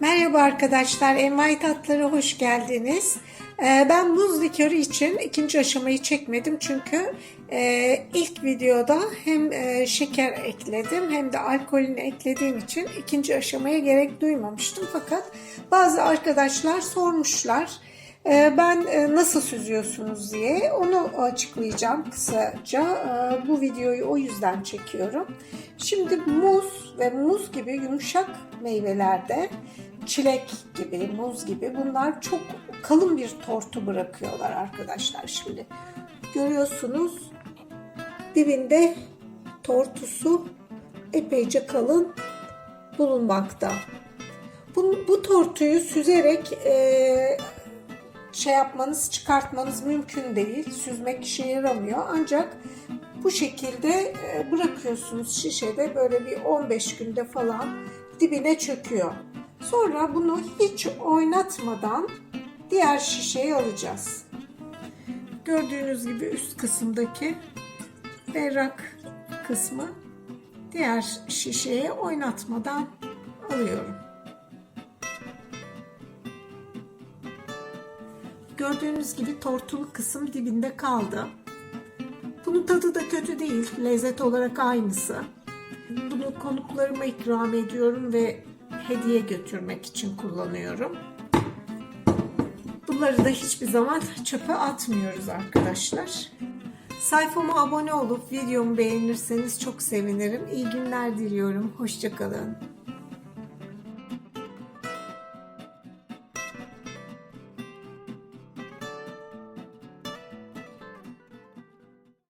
Merhaba arkadaşlar, Envai Tatları hoş geldiniz. Ee, Ben buz likörü için ikinci aşamayı çekmedim çünkü e, ilk videoda hem e, şeker ekledim hem de alkolünü eklediğim için ikinci aşamaya gerek duymamıştım. Fakat bazı arkadaşlar sormuşlar e, ben nasıl süzüyorsunuz diye onu açıklayacağım kısaca. Bu videoyu o yüzden çekiyorum. Şimdi muz ve muz gibi yumuşak meyvelerde çilek gibi, muz gibi bunlar çok kalın bir tortu bırakıyorlar arkadaşlar şimdi. Görüyorsunuz dibinde tortusu epeyce kalın bulunmakta. Bu, bu tortuyu süzerek e, şey yapmanız, çıkartmanız mümkün değil. Süzmek işe yaramıyor. Ancak bu şekilde e, bırakıyorsunuz şişede böyle bir 15 günde falan dibine çöküyor. Sonra bunu hiç oynatmadan diğer şişeye alacağız. Gördüğünüz gibi üst kısımdaki berrak kısmı diğer şişeye oynatmadan alıyorum. Gördüğünüz gibi tortulu kısım dibinde kaldı. Bunun tadı da kötü değil. Lezzet olarak aynısı. Bunu konuklarıma ikram ediyorum ve hediye götürmek için kullanıyorum. Bunları da hiçbir zaman çöpe atmıyoruz arkadaşlar. Sayfama abone olup videomu beğenirseniz çok sevinirim. İyi günler diliyorum. Hoşçakalın.